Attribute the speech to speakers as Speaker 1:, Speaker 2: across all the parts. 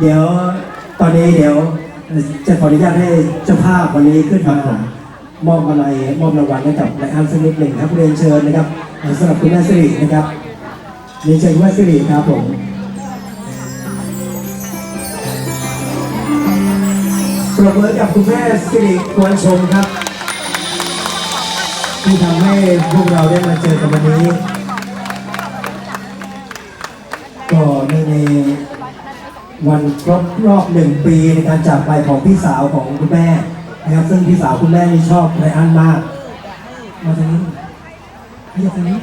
Speaker 1: เดี๋ยวตอนนี้เดี๋ยวจะขออนุญาตให้เจ้าภาพวันนี้ขึ้นมามอบอะไรมอบรางวัลให้กับนายอันสักนิดหนึ่งครับเรียนเชิญนะครับสำหรับคุณแม่สิรินะครับเรียนเชิญคุณแม่สิริครับผมปรบมือกับคุณแม่สิริควรชมครับ ที่ทำให้พวกเราได้มาเจอกันวันนี้ ก็นในวันครบรอบหนึ่งปีในการจากไปของพี่สาวของคุณแม่นะครับซึ่งพี่สาวคุณแม่นี่ชอบไรอันมากมาทางนี้มาทางนี้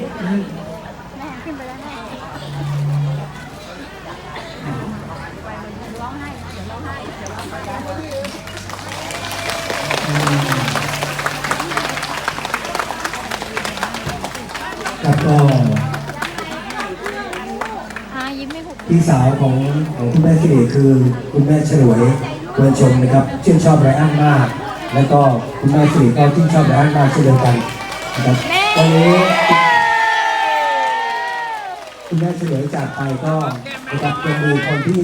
Speaker 1: แล้วก็ พี่สาวของของคุณแม่สิริคือคุณแม่ฉลวยควรชมนะครับชื่นชอบไรอันมาก แล้วก็คุณแม่สิริก็ชื่นชอบไรอันมากเช่นเดียวกันนะครับตอนนี้ คุณแม่ฉลวยจากไปก็นะครับจะมีคนที่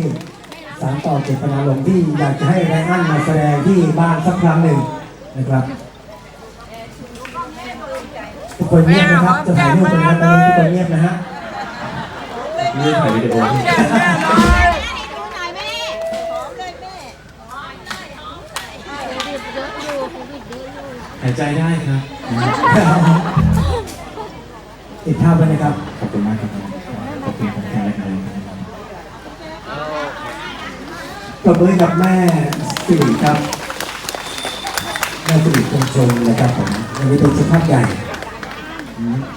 Speaker 1: สานต่อเจตนารมที่อยากจะให้ไรอันมาแสดงที่บ้านสักครั้งหนึ่งนะครับทุกคนเงียบนะครับจะถ่ายรูปกันนะครับตอนนี้ทุกคนเงียบนะฮะ
Speaker 2: นี่ถ่ายวิดีโอให้
Speaker 3: ดูหน่อยแม่หอมเลยแม่หอมเลยหอมเลยโควิดเยอะอยู่โควิดเยอะอยู่
Speaker 2: หายใจได้ครับ
Speaker 1: ติดภาพไว้นะครับ
Speaker 2: ขอบคุณมากครับ ขอบคุณครับแข็งแรงครับ
Speaker 1: ปรบมือกับแม่สิริครับแม่สิริคงชมนะครับผมวันนี้เป็นสุภาพใหญ่
Speaker 4: ส